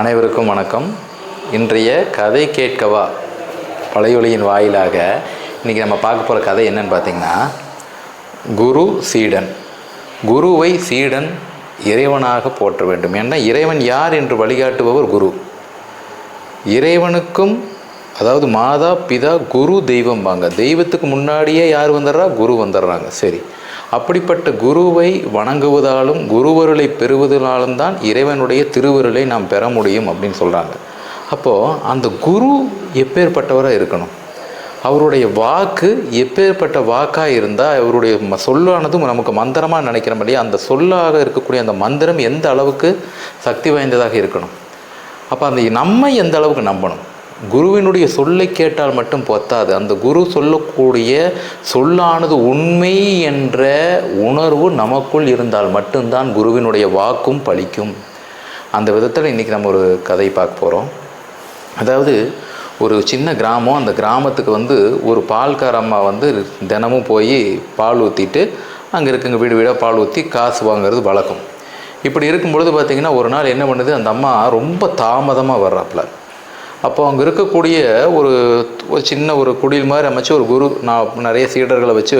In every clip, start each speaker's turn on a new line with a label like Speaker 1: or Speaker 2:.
Speaker 1: அனைவருக்கும் வணக்கம். இன்றைய கதை கேட்கவா பழையொலியின் வாயிலாக இன்றைக்கி நம்ம பார்க்க போகிற கதை என்னன்னு பார்த்தீங்கன்னா குரு சீடன். குருவை சீடன் இறைவனாக போற்ற வேண்டும். ஏன்னா இறைவன் யார் என்று வழிகாட்டுபவர் குரு. இறைவனுக்கும் அதாவது மாதா பிதா குரு தெய்வம் வாங்க. தெய்வத்துக்கு முன்னாடியே யார் வந்துடுறா? குரு வந்துடுறாங்க. சரி. அப்படிப்பட்ட குருவை வணங்குவதாலும் குருவருளை பெறுவதனாலும் தான் இறைவனுடைய திருவருளை நாம் பெற முடியும் அப்படின்னு சொல்கிறாங்க அப்போது அந்த குரு எப்பேற்பட்டவராக இருக்கணும்? அவருடைய வாக்கு எப்பேற்பட்ட வாக்காக இருந்தால் அவருடைய சொல்லானதும் நமக்கு மந்திரமாக நினைக்கிறபடி அந்த சொல்லாக இருக்கக்கூடிய அந்த மந்திரம் எந்த அளவுக்கு சக்தி வாய்ந்ததாக இருக்கணும்? அப்போ அந்த நம்மை எந்த அளவுக்கு நம்பணும்? குருவினுடைய சொல்லை கேட்டால் மட்டும் பொத்தாது. அந்த குரு சொல்லக்கூடிய சொல்லானது உண்மை என்ற உணர்வு நமக்குள் இருந்தால் மட்டும்தான் குருவினுடைய வாக்கும் பலிக்கும் அந்த விதத்தில் இன்றைக்கி நம்ம ஒரு கதை பார்க்க போகிறோம் அதாவது ஒரு சின்ன கிராமம் அந்த கிராமத்துக்கு வந்து ஒரு பால்கார அம்மா வந்து தினமும் போய் பால் ஊற்றிட்டு அங்கே இருக்குங்க வீடு வீடாக பால் ஊற்றி காசு வாங்குறது வழக்கம். இப்படி இருக்கும் பொழுது பார்த்திங்கன்னா ஒரு நாள் என்ன பண்ணுது? அந்த அம்மா ரொம்ப தாமதமாக வர்றாப்புல அப்போ அங்கே இருக்கக்கூடிய ஒரு ஒரு சின்ன ஒரு குடில் மாதிரி அமைச்சு ஒரு குரு நான் நிறைய சீடர்களை வச்சு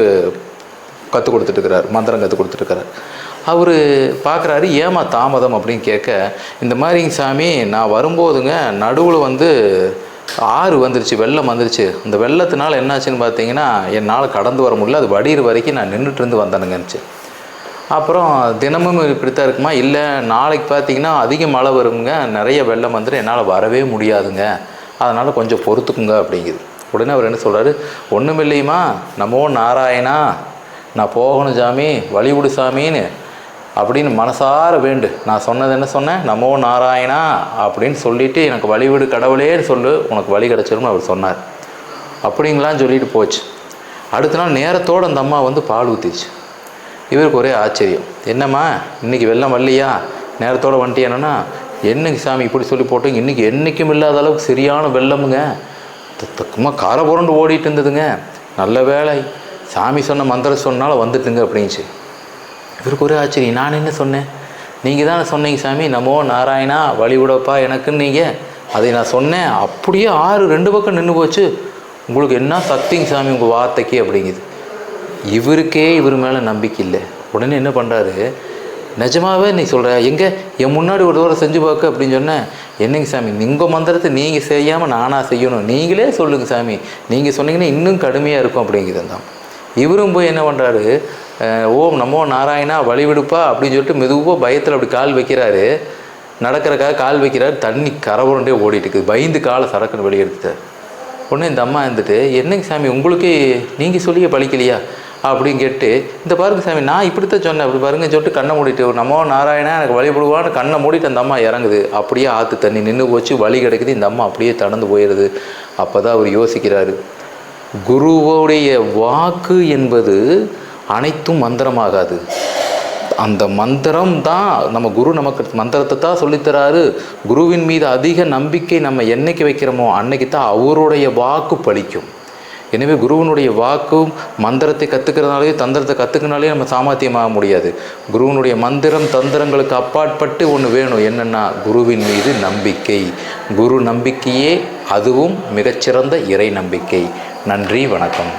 Speaker 1: கற்றுக் கொடுத்துட்டுருக்கிறார் மந்திரம் கற்றுக் கொடுத்துட்டுருக்கிறார். அவர் பார்க்குறாரு ஏமா தாமதம் அப்படின்னு கேட்க இந்த மாதிரிங்க சாமி நான் வரும்போதுங்க நடுவில் வந்து ஆறு வந்துருச்சு வெள்ளம் வந்துருச்சு. இந்த வெள்ளத்தினால என்னாச்சுன்னு பார்த்தீங்கன்னா என்னால் கடந்து வர முடியல அது வடிகிற வரைக்கும் நான் நின்றுட்டு இருந்து வந்தேனுங்கன்னுச்சு. அப்புறம் தினமும் இப்படித்தான் இருக்குமா? இல்லை நாளைக்கு பார்த்தீங்கன்னா அதிக மழை வருங்க. நிறைய வெள்ளம் வந்துட்டு என்னால் வரவே முடியாதுங்க. அதனால் கொஞ்சம் பொறுத்துக்குங்க அப்படிங்குது. உடனே அவர் என்ன சொல்கிறாரு ஒன்றும் இல்லையுமா நமோ நாராயணா. நான் போகணும் சாமி. வழிவிடு சாமின்னு அப்படின்னு மனசார வேண்டு. நான் சொன்னது என்ன சொன்னேன்? நமோ நாராயணா அப்படின்னு சொல்லிவிட்டு எனக்கு வழிவிடு கடவுளேன்னு சொல்லு. உனக்கு வழி கிடச்சிரும்னு அவர் சொன்னார். அப்படிங்களான்னு சொல்லிட்டு போச்சு. அடுத்த நாள் நேரத்தோடு அந்த அம்மா வந்து பால் ஊற்றிச்சு இவருக்கு ஒரே ஆச்சரியம். என்னம்மா இன்றைக்கி வெள்ளம் வரலையா? நேரத்தோடு என்னென்னா என்னைக்கு சாமி இப்படி சொல்லி போட்டோங்க? இன்றைக்கி என்றைக்கும் இல்லாத அளவுக்கு சரியான வெள்ளமுங்க. சும்மா காரை புரண்டு ஓடிட்டு இருந்ததுங்க. நல்ல வேலை சாமி சொன்ன மந்திரம் சொன்னால வந்துட்டுங்க அப்படின்ச்சு இவருக்கு ஒரே ஆச்சரியம். நான் என்ன சொன்னேன்? நீங்கள் தானே சொன்னீங்க சாமி நமோ நாராயணா வழிவிடப்பா எனக்குன்னு நீங்கள் அதை நான் சொன்னேன். அப்படியே ஆறு ரெண்டு பக்கம் நின்று போச்சு. உங்களுக்கு என்ன சக்திங்க சாமி உங்கள் வார்த்தைக்கு அப்படிங்குது. இவருக்கே இவர் மேலே நம்பிக்கை இல்லை. உடனே என்ன பண்ணுறாரு நிஜமாகவே நீ சொல்கிற எங்கே? என் முன்னாடி ஒரு தூரம் செஞ்சு பார்க்க அப்படின்னு சொன்னேன் என்னங்க சாமி உங்கள் மந்திரத்தை நீங்கள் செய்யாமல் நானாக செய்யணும்? நீங்களே சொல்லுங்கள் சாமி. நீங்கள் சொன்னீங்கன்னா இன்னும் கடுமையாக இருக்கும் அப்படிங்கிறது தான். இவரும் போய் என்ன பண்ணுறாரு ஓம் நமோ நாராயணா வழிவிடுப்பா அப்படின்னு சொல்லிட்டு மெதுவாக பயத்தில் அப்படி கால் வைக்கிறாரு. நடக்கிறக்காக கால் வைக்கிறாரு. தண்ணி கரபுரண்டே ஓடிட்டு இருக்குது. பயந்து காலை சரக்குன்னு வெளியெடுத்துட்டார் உடனே இந்த அம்மா இருந்துட்டு என்னங்க சாமி உங்களுக்கு நீங்கள் சொல்லியே பழிக்கலையா? அப்படின்னு கேட்டு இந்த பாருங்க சாமி நான் இப்படித்தான் சொன்னேன். அப்படி பாருங்க சொல்லிட்டு கண்ணை மூடிட்டு நம்ம நாராயணா எனக்கு வழிபடுவான்னு கண்ணை மூடிட்டு அந்த அம்மா இறங்குது. அப்படியே ஆற்று தண்ணி நின்று போச்சு வழி கிடைக்குது இந்த அம்மா அப்படியே தடந்து போயிடுது அப்போ தான் அவர் யோசிக்கிறாரு. குருவோடைய வாக்கு என்பது அனைத்தும் மந்திரமாகாது. அந்த மந்திரம் தான் நம்ம குரு நமக்கு மந்திரத்தை தான் சொல்லித்தராரு குருவின் மீது அதிக நம்பிக்கை நம்ம என்னைக்கு வைக்கிறோமோ அன்னைக்கு தான் அவருடைய வாக்கு பலிக்கும். எனவே குருவனுடைய வாக்கும் மந்திரத்தை கற்றுக்கிறதுனாலே தந்திரத்தை கற்றுக்கினாலே நம்ம சாமர்த்தியமாக முடியாது. குருவனுடைய மந்திரம் தந்திரங்களுக்கு அப்பாற்பட்டு ஒன்று வேணும். என்னென்னா குருவின் மீது நம்பிக்கை. குரு நம்பிக்கையே அதுவும் மிகச்சிறந்த இறை நம்பிக்கை. நன்றி வணக்கம்.